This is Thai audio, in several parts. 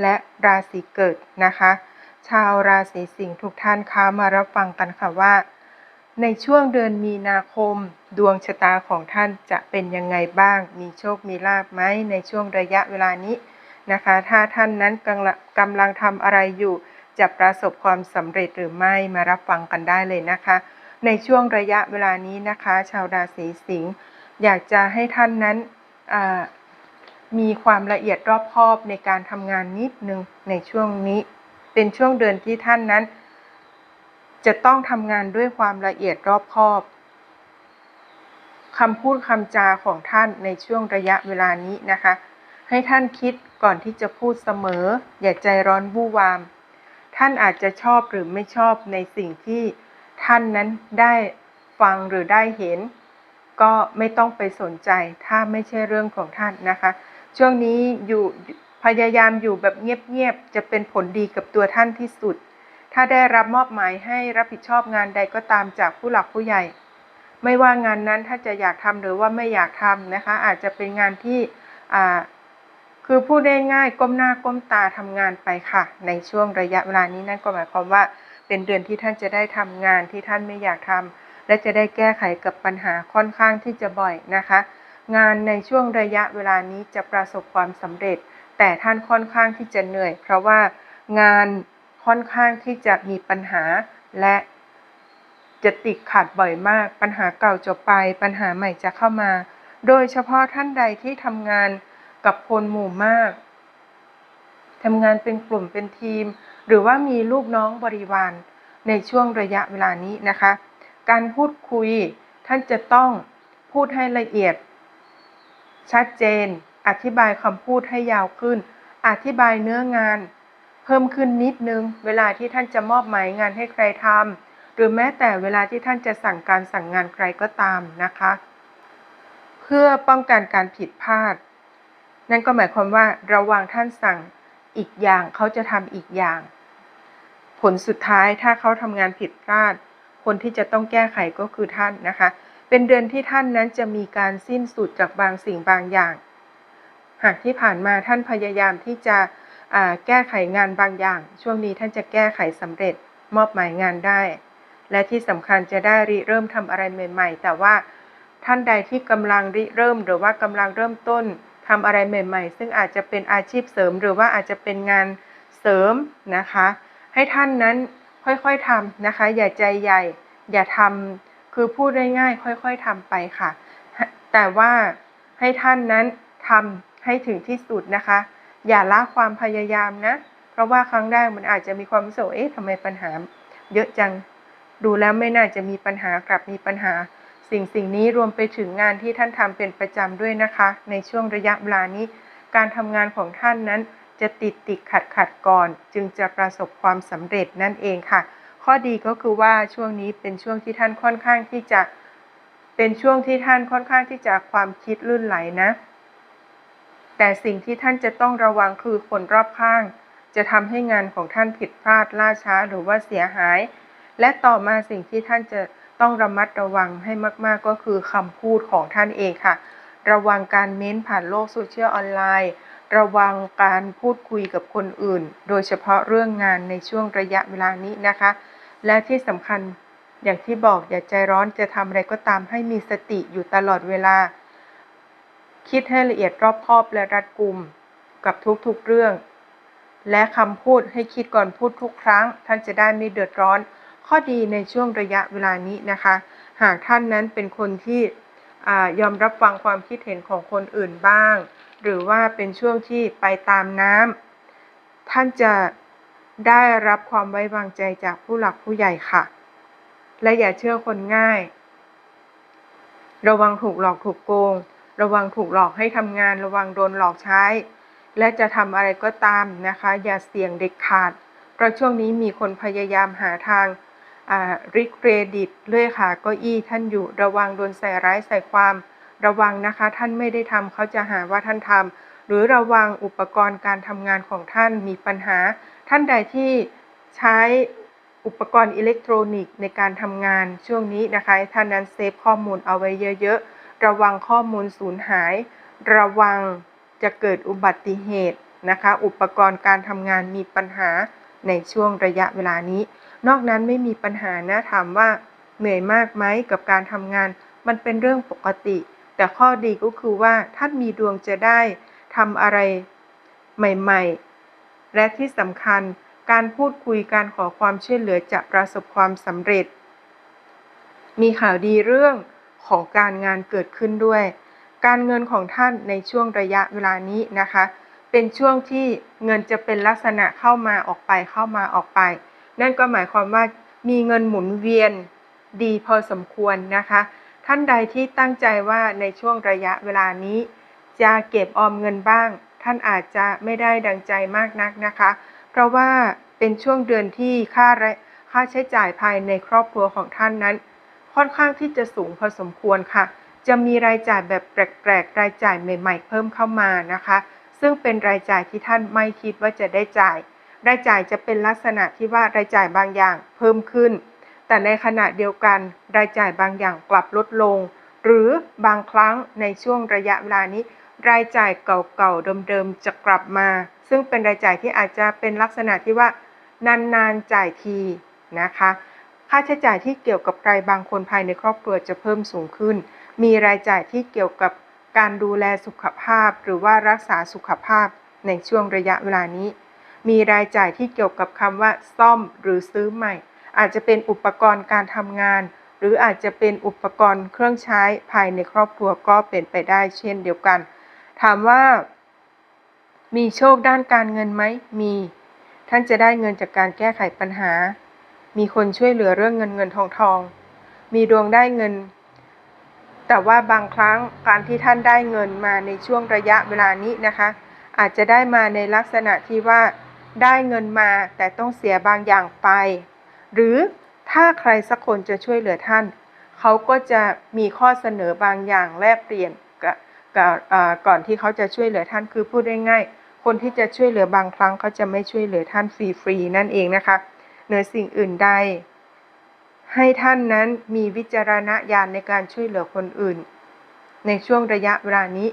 และราศีเกิดนะคะ ชาวราศีสิงห์ทุกท่านคะมารับฟังกันค่ะว่า ในช่วงเดือนมีนาคม ดวงชะตาของท่านจะเป็นยังไงบ้าง มีโชคมีลาภไหมในช่วงระยะเวลานี้นะคะ ถ้าท่านนั้นกำลังกำลังทำอะไรอยู่จะประสบความสำเร็จหรือไม่มารับฟังกันได้เลยนะคะ ในช่วงระยะเวลานี้นะคะ ชาวราศีสิงห์อยากจะให้ท่านนั้น มีความละเอียดรอบคอบในการทำงานนิดนึงในช่วงนี้ เป็นช่วงเดือนที่ท่านนั้น จะต้องทำงานด้วยความละเอียดรอบคอบคำพูดคำจาของท่านในช่วงระยะเวลานี้นะคะ ให้ท่านคิดก่อนที่จะพูดเสมอ อย่าใจร้อนวู่วาม ท่านอาจจะชอบหรือไม่ชอบในสิ่งที่ท่านนั้นได้ฟังหรือได้เห็น ก็ไม่ต้องไปสนใจ ถ้าไม่ใช่เรื่องของท่านนะคะ ช่วงนี้อยู่พยายามอยู่แบบเงียบๆ จะเป็นผลดีกับตัวท่านที่สุด ถ้าได้รับมอบหมายให้รับผิดชอบงานใดก็ตามจากผู้หลักผู้ใหญ่ ไม่ว่างานนั้นถ้าจะอยากทำหรือว่าไม่อยากทำนะคะ อาจจะเป็นงานที่คือพูดได้ง่ายก้มหน้าก้มตาทำงานไปค่ะ ในช่วงระยะเวลานี้นั่นก็หมายความว่าเป็นเดือนที่ท่านจะได้ทำงานที่ท่านไม่อยากทำและจะได้แก้ไขกับปัญหาค่อนข้างที่จะบ่อยนะคะ งานในช่วงระยะเวลานี้จะประสบความสำเร็จ แต่ท่านค่อนข้างที่จะเหนื่อย เพราะว่างานค่อนข้างที่จะมีปัญหาและจะติดขัดบ่อยมาก ปัญหาเก่าจบไป ปัญหาใหม่จะเข้ามา โดยเฉพาะท่านใดที่ทำงานกับคนหมู่มากทำงานเป็นกลุ่มเป็นทีม หรือว่ามีลูกน้องบริวารในช่วงระยะเวลานี้นะคะ การพูดคุยท่านจะต้องพูดให้ละเอียด ชัดเจน อธิบายคำพูดให้ยาวขึ้น อธิบายเนื้องาน เพิ่มขึ้นนิดนึง เวลาที่ท่านจะมอบหมายงานให้ใครทำหรือแม้แต่เวลาที่ท่านจะสั่งการสั่งงานใครก็ตามนะคะ เพื่อป้องกันการผิดพลาด นั่นก็หมายความว่าระว่างท่านสั่งอีกอย่างเขาจะทำอีกอย่าง ผลสุดท้ายถ้าเขาทำงานผิดพลาด คนที่จะต้องแก้ไขก็คือท่านนะคะ เป็นเดือนที่ท่านนั้นจะมีการสิ้นสุดจากบางสิ่งบางอย่าง หากที่ผ่านมาท่านพยายามที่จะแก้ไขงานบางอย่าง ช่วงนี้ท่านจะแก้ไขสำเร็จมอบหมายงานได้ และที่สำคัญจะได้ริเริ่มทำอะไรใหม่ ๆ แต่ว่าท่านใดที่กำลังริเริ่มหรือว่ากำลังเริ่มต้นทำอะไรใหม่ ๆ ซึ่งอาจจะเป็นอาชีพเสริม หรือว่าอาจจะเป็นงานเสริมนะคะ ให้ท่านนั้นค่อยๆทำนะคะ อย่าใจใหญ่ อย่าทำ คือพูดได้ง่ายค่อยๆทำไปค่ะ แต่ว่าให้ท่านนั้นทำให้ถึงที่สุดนะคะ อย่าละความพยายามนะ เพราะว่าครั้งแรกมันอาจจะมีความรู้สึกว่าเอ๊ะทำไมปัญหา เยอะจังดูแล้วไม่น่าจะมีปัญหากลับมีปัญหา สิ่งสิ่งนี้รวมไปถึงงานที่ท่านทำเป็นประจำด้วยนะคะ ในช่วงระยะเวลานี้ การทำงานของท่านนั้นจะติดติดขัดขัดก่อน จึงจะประสบความสำเร็จนั่นเองค่ะ ข้อดีก็คือว่าช่วงนี้เป็นช่วงที่ท่านค่อนข้างที่จะเป็นช่วงที่ท่านค่อนข้างที่จะความคิดลื่นไหลนะ แต่สิ่งที่ท่านจะต้องระวังคือคนรอบข้าง จะทำให้งานของท่านผิดพลาดล่าช้าหรือว่าเสียหาย และต่อมาสิ่งที่ท่านจะต้องระมัดระวังให้มาก ๆ ก็คือคำพูดของท่านเองค่ะ ระวังการเม้นผ่านโลกโซเชียลออนไลน์ ระวังการพูดคุยกับคนอื่น โดยเฉพาะเรื่องงานในช่วงระยะเวลานี้นะคะ และที่สำคัญอย่างที่บอกอย่าใจร้อนจะทำอะไรก็ตามให้มีสติอยู่ตลอดเวลา คิดให้ละเอียดรอบคอบและรัดกุมกับทุกๆเรื่อง และคำพูดให้คิดก่อนพูดทุกครั้ง ท่านจะได้ไม่เดือดร้อน ข้อดีในช่วงระยะเวลานี้นะคะ หากท่านนั้นเป็นคนที่อยอมรับฟังความคิดเห็นของคนอื่นบ้าง หรือว่าเป็นช่วงที่ไปตามน้ำท่านจะ ได้รับความไว้วางใจจากผู้หลักผู้ใหญ่ค่ะ และอย่าเชื่อคนง่าย ระวังถูกหลอกถูกโกง ระวังถูกหลอกให้ทำงาน ระวังโดนหลอกใช้ และจะทำอะไรก็ตามนะคะ อย่าเสี่ยงเด็ดขาด เพราะช่วงนี้มีคนพยายามหาทางริเครดิตเลื่อยขาเก้าอี้ท่านอยู่ ระวังโดนใส่ร้ายใส่ความ ระวังนะคะ ท่านไม่ได้ทำเขาจะหาว่าท่านทำ หรือระวังอุปกรณ์การทำงานของท่านมีปัญหา ท่านใดที่ใช้อุปกรณ์อิเล็กทรอนิกส์ในการทำงานช่วงนี้นะคะท่านนั้นเซฟข้อมูลเอาไว้เยอะๆ ระวังข้อมูลสูญหาย ระวังจะเกิดอุบัติเหตุนะคะ อุปกรณ์การทำงานมีปัญหาในช่วงระยะเวลานี้ นอกนั้นไม่มีปัญหานะถามว่าเหนื่อยมากไหมกับการทำงาน มันเป็นเรื่องปกติ แต่ข้อดีก็คือว่าท่านมีดวงจะได้ ทำอะไรใหม่ๆ และที่สำคัญการพูดคุยการขอความช่วยเหลือจะประสบความสำเร็จ มีข่าวดีเรื่องของการงานเกิดขึ้นด้วย การเงินของท่านในช่วงระยะเวลานี้นะคะ เป็นช่วงที่เงินจะเป็นลักษณะเข้ามาออกไปเข้ามาออกไป นั่นก็หมายความว่ามีเงินหมุนเวียนดีพอสมควรนะคะ ท่านใดที่ตั้งใจว่าในช่วงระยะเวลานี้ จะเก็บออมเงินบ้าง ท่านอาจจะไม่ได้ดังใจมากนักนะคะ เพราะว่าเป็นช่วงเดือนที่ค่ารค่าใช้จ่ายภายในครอบครัวของท่านนั้น ค่อนข้างที่จะสูงพอสมควรค่ะ จะมีรายจ่ายแบบแปลกๆรายจ่ายใหม่ ๆ เพิ่มเข้ามานะคะ ซึ่งเป็นรายจ่ายที่ท่านไม่คิดว่าจะได้จ่าย รายจ่ายจะเป็นลักษณะที่ว่ารายจ่ายบางอย่างเพิ่มขึ้น แต่ในขณะเดียวกัน รายจ่ายบางอย่างกลับลดลง หรือบางครั้งในช่วงระยะเวลานี้ รายจ่ายเก่าๆเดิมๆจะกลับมา ซึ่งเป็นรายจ่ายที่อาจจะเป็นลักษณะที่ว่านานๆจ่ายทีนะคะ ค่าใช้จ่ายที่เกี่ยวกับใครบางคนภายในครอบครัวจะเพิ่มสูงขึ้น มีรายจ่ายที่เกี่ยวกับการดูแลสุขภาพ หรือว่ารักษาสุขภาพในช่วงระยะเวลานี้ มีรายจ่ายที่เกี่ยวกับคำว่า ซ่อมหรือซื้อใหม่ อาจจะเป็นอุปกรณ์การทำงาน หรืออาจจะเป็นอุปกรณ์เครื่องใช้ภายในครอบครัวก็เป็นไปได้เช่นเดียวกัน ถามว่า มีโชคด้านการเงินไหม มี ท่านจะได้เงินจากการแก้ไขปัญหา มีคนช่วยเหลือเรื่องเงินเงินทองทอง มีดวงได้เงิน แต่ว่าบางครั้งการที่ท่านได้เงินมาในช่วงระยะเวลานี้นะคะ อาจจะได้มาในลักษณะที่ว่าได้เงินมาแต่ต้องเสียบางอย่างไป หรือถ้าใครสักคนจะช่วยเหลือท่าน เขาก็จะมีข้อเสนอบางอย่างแลกเปลี่ยน กับกับเอ่อก่อนที่เขาจะช่วยเหลือท่านคือพูดง่ายๆคนที่จะช่วยเหลือบางครั้งเขาจะไม่ช่วยเหลือท่านฟรีๆนั่นเองนะคะเหนือสิ่งอื่นใด ให้ท่านนั้นมีวิจารณญาณในการช่วยเหลือคนอื่น ในช่วงระยะเวลานี้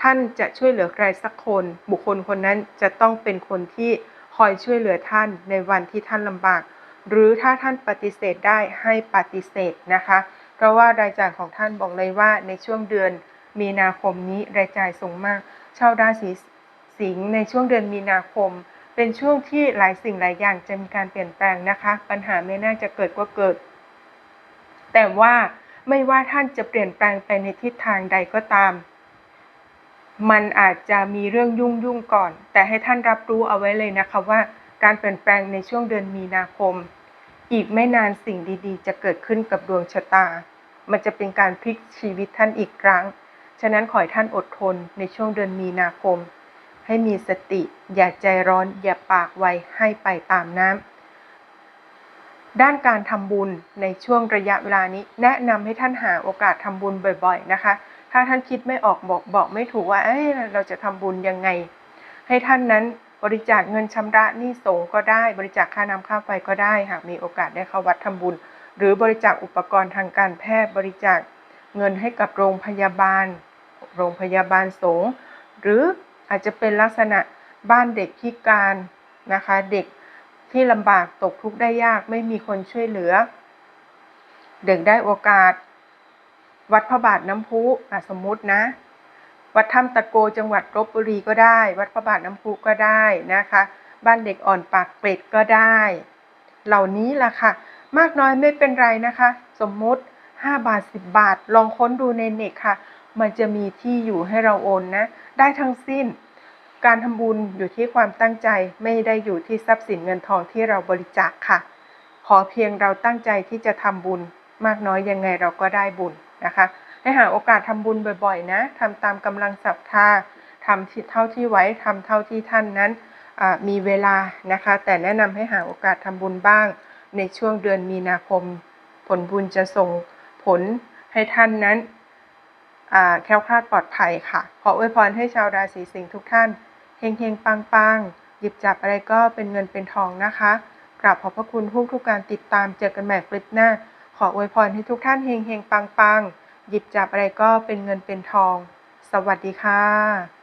ท่านจะช่วยเหลือใครสักคน บุคคลคนนั้นจะต้องเป็นคนที่คอยช่วยเหลือท่านในวันที่ท่านลำบาก หรือถ้าท่านปฏิเสธได้ให้ปฏิเสธนะคะ เพราะว่ารายจ่ายของท่านบอกเลยว่าในช่วงเดือน มีนาคมนี้รายจ่ายสูงมาก ชาวราศีสิงห์ในช่วงเดือนมีนาคม เป็นช่วงที่หลายสิ่งหลายอย่างจะมีการเปลี่ยนแปลงนะคะ ปัญหาไม่น่าจะเกิดก็เกิด แต่ว่าไม่ว่าท่านจะเปลี่ยนแปลงไปในทิศทางใดก็ตาม มันอาจจะมีเรื่องยุ่งยุ่งก่อน แต่ให้ท่านรับรู้เอาไว้เลยนะคะว่า การเปลี่ยนแปลงในช่วงเดือนมีนาคม อีกไม่นานสิ่งดีๆ จะเกิดขึ้นกับดวงชะตา มันจะเป็นการพลิกชีวิตท่านอีกครั้ง ฉะนั้นขอให้ท่านอดทนในช่วงเดือนมีนาคม ให้มีสติ อย่าใจร้อน อย่าปากไวให้ไปตามน้ำ ด้านการทำบุญในช่วงระยะเวลานี้ แนะนำให้ท่านหาโอกาสทำบุญบ่อย ๆ นะคะ ถ้าท่านคิดไม่ออกบอกบอกไม่ถูกว่าเอ้ยเราจะทำบุญยังไง ให้ท่านนั้นบริจาคเงินชำระหนี้สงก็ได้ บริจาคค่าน้ำค่าไฟก็ได้ หากมีโอกาสได้เข้าวัดทำบุญ หรือบริจาคอุปกรณ์ทางการแพทย์บริจาคเงินให้กับโรงพยาบาล โรงพยาบาลสงฆ์หรืออาจจะเป็นลักษณะบ้านเด็กพิการนะคะ เด็กที่ลำบากตกทุกข์ได้ยากไม่มีคนช่วยเหลือ เด็กได้โอกาส วัดพระบาทน้ำพุสมมุตินะ วัดถ้ำตะโกจังหวัดลบบุรีก็ได้ วัดพระบาทน้ำพุก็ได้นะคะ บ้านเด็กอ่อนปากเกร็ดก็ได้ เหล่านี้ล่ะค่ะ มากน้อยไม่เป็นไรนะคะ สมมุติ 5 บาท 10 บาท ลองค้นดูในเน็ตค่ะ มันจะมีที่อยู่ให้เราโอนนะ ได้ทั้งสิ้น การทำบุญอยู่ที่ความตั้งใจไม่ได้อยู่ที่ทรัพย์สินเงินทองที่เราบริจาคค่ะ ขอเพียงเราตั้งใจที่จะทำบุญ มากน้อยยังไงเราก็ได้บุญนะคะให้หาโอกาสทำบุญบ่อยๆ นะทำตามกำลังศรัทธาทำเท่าที่ไหวทำเท่าที่ท่านนั้นมีเวลานะคะ แต่แนะนำให้หาโอกาสทำบุญบ้าง ในช่วงเดือนมีนาคม ผลบุญจะส่งผลให้ท่านนั้น แคล้วคลาดปลอดภัยค่ะ ขออวยพรให้ชาวราศีสิงห์ทุกท่านเฮงเฮงปังปังๆหยิบจับอะไรก็เป็นเงินเป็นทองนะคะกราบขอบพระคุณทุกทุกการติดตามเจอกันใหม่คลิปหน้า ขออวยพรให้ทุกท่านเฮงเฮงปังปังๆหยิบจับอะไรก็เป็นเงินเป็นทอง สวัสดีค่ะ